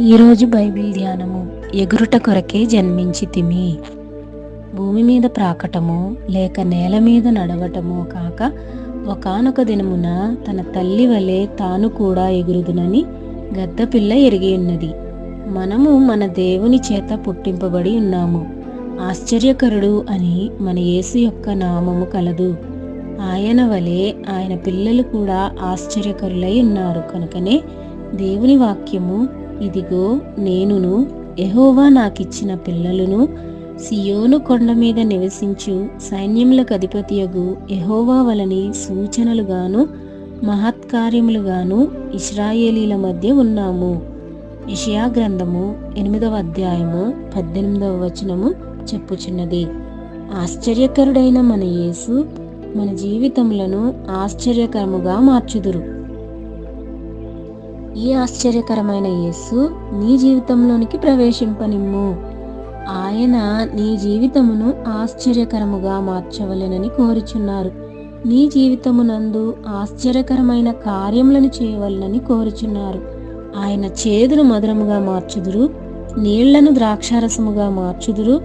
ఈరోజు బైబిల్ ధ్యానము ఎగురుట కొరకే జన్మించి తిమి భూమి మీద ప్రాకటము లేక నేల మీద నడవటము కాక ఒకనొక దినమున తన తల్లి వలె తాను కూడా ఎగురుదునని గద్దపిల్ల ఎరిగి ఉన్నది. మనము మన దేవుని చేత పుట్టింపబడి ఉన్నాము. ఆశ్చర్యకరుడు అని మన యేసు యొక్క నామము కలదు. ఆయన వలె ఆయన పిల్లలు కూడా ఆశ్చర్యకరులై ఉన్నారు. కనుకనే దేవుని వాక్యము ఇదిగో నేనును ఎహోవా నాకిచ్చిన పిల్లలను సియోను కొండ మీద నివసించు సైన్యములకు అధిపతియగు ఎహోవా వలని సూచనలుగాను మహత్కార్యములుగాను ఇస్రాయేలీల మధ్య ఉన్నాము. ఇషయా గ్రంథము ఎనిమిదవ అధ్యాయము పద్దెనిమిదవ వచనము చెప్పుచున్నది. ఆశ్చర్యకరుడైన మన యేసు మన జీవితములను ఆశ్చర్యకరముగా మార్చుదురు. ఈ ఆశ్చర్యకరమైన యేసు నీ జీవితంలోనికి ప్రవేశింపనిమ్ము. ఆయన నీ జీవితమును ఆశ్చర్యకరముగా మార్చవలెనని కోరుచున్నారు. నీ జీవితమునందు ఆశ్చర్యకరమైన కార్యములను చేయవలనని కోరుచున్నారు. ఆయన చేదును మధురముగా మార్చుదురు నీళ్ళను ద్రాక్షారసముగా మార్చుదురు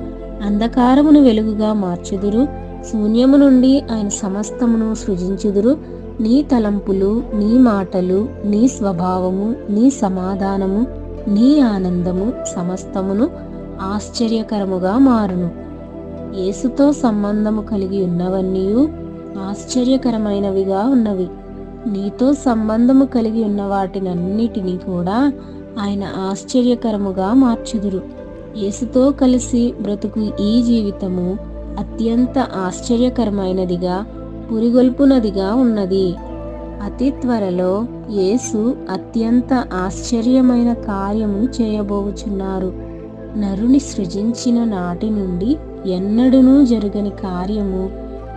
అంధకారమును వెలుగుగా మార్చుదురు శూన్యము నుండి ఆయన సమస్తమును సృజించుదురు నీ తలంపులు నీ మాటలు నీ స్వభావము నీ సమాధానము నీ ఆనందము సమస్తమును ఆశ్చర్యకరముగా మారును. యేసుతో సంబంధము కలిగి ఉన్నవన్నీ ఆశ్చర్యకరమైనవిగా ఉన్నవి. నీతో సంబంధము కలిగి ఉన్న వాటినన్నిటినీ కూడా ఆయన ఆశ్చర్యకరముగా మార్చుదురు. యేసుతో కలిసి బ్రతుకు ఈ జీవితము అత్యంత ఆశ్చర్యకరమైనదిగా పురిగొల్పునదిగా ఉన్నది. అతి త్వరలో యేసు అత్యంత ఆశ్చర్యమైన కార్యము చేయబోచున్నారు. నరుని సృజించిన నాటి నుండి ఎన్నడూనూ జరగని కార్యము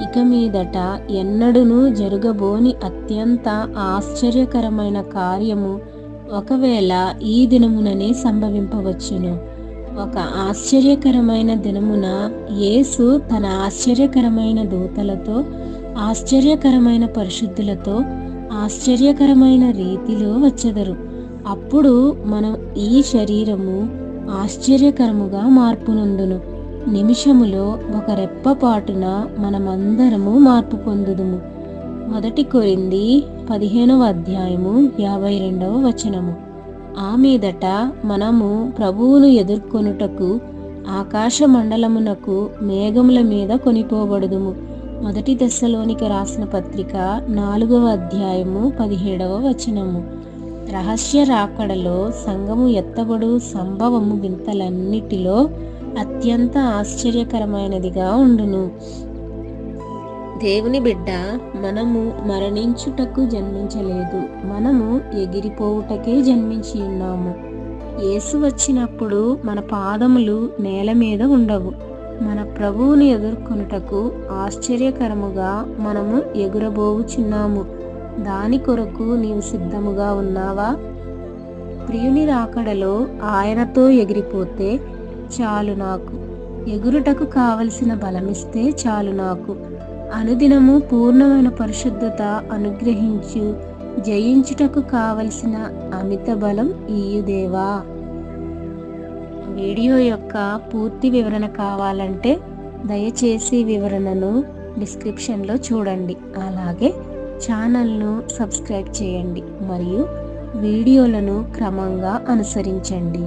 ఇక మీదట ఎన్నడూనూ జరగబోని అత్యంత ఆశ్చర్యకరమైన కార్యము ఒకవేళ ఈ దినముననే సంభవింపవచ్చును. ఒక ఆశ్చర్యకరమైన దినమున యేసు తన ఆశ్చర్యకరమైన దూతలతో ఆశ్చర్యకరమైన పరిశుద్ధులతో ఆశ్చర్యకరమైన రీతిలో వచ్చెదరు. అప్పుడు మనం ఈ శరీరము ఆశ్చర్యకరముగా మార్పునందును. నిమిషములో ఒక రెప్పపాటున మనమందరము మార్పు పొందుదుము. మొదటి కొరింది పదిహేనవ అధ్యాయము యాభై రెండవ వచనము. ఆ మీదట మనము ప్రభువును ఎదుర్కొనుటకు ఆకాశ మండలమునకు మేఘముల మీద కొనిపోబడుదుము. మొదటి దశలోనికి రాసిన పత్రిక నాలుగవ అధ్యాయము పదిహేడవ వచనము. రహస్య రాకడలో సంగము ఎత్తబడు సంభవము వింతలన్నిటిలో అత్యంత ఆశ్చర్యకరమైనదిగా ఉండును. దేవుని బిడ్డ మనము మరణించుటకు జన్మించలేదు. మనము ఎగిరిపోవుటకే జన్మించి ఉన్నాము. యేసు వచ్చినప్పుడు మన పాదములు నేల మీద ఉండవు. మన ప్రభువుని ఎదుర్కొనుటకు ఆశ్చర్యకరముగా మనము ఎగురబోవుచున్నాము. దాని కొరకు నీవు సిద్ధముగా ఉన్నావా? ప్రియుని రాకడలో ఆయనతో ఎగిరిపోతే చాలు నాకు. ఎగురుటకు కావలసిన బలమిస్తే చాలు నాకు. అనుదినము పూర్ణమైన పరిశుద్ధత అనుగ్రహించు జయించుటకు కావలసిన అమిత బలం ఈయుదేవా. వీడియో యొక్క పూర్తి వివరణ కావాలంటే దయచేసి వివరణను డిస్క్రిప్షన్లో చూడండి. అలాగే ఛానల్ను సబ్స్క్రైబ్ చేయండి మరియు వీడియోలను క్రమంగా అనుసరించండి.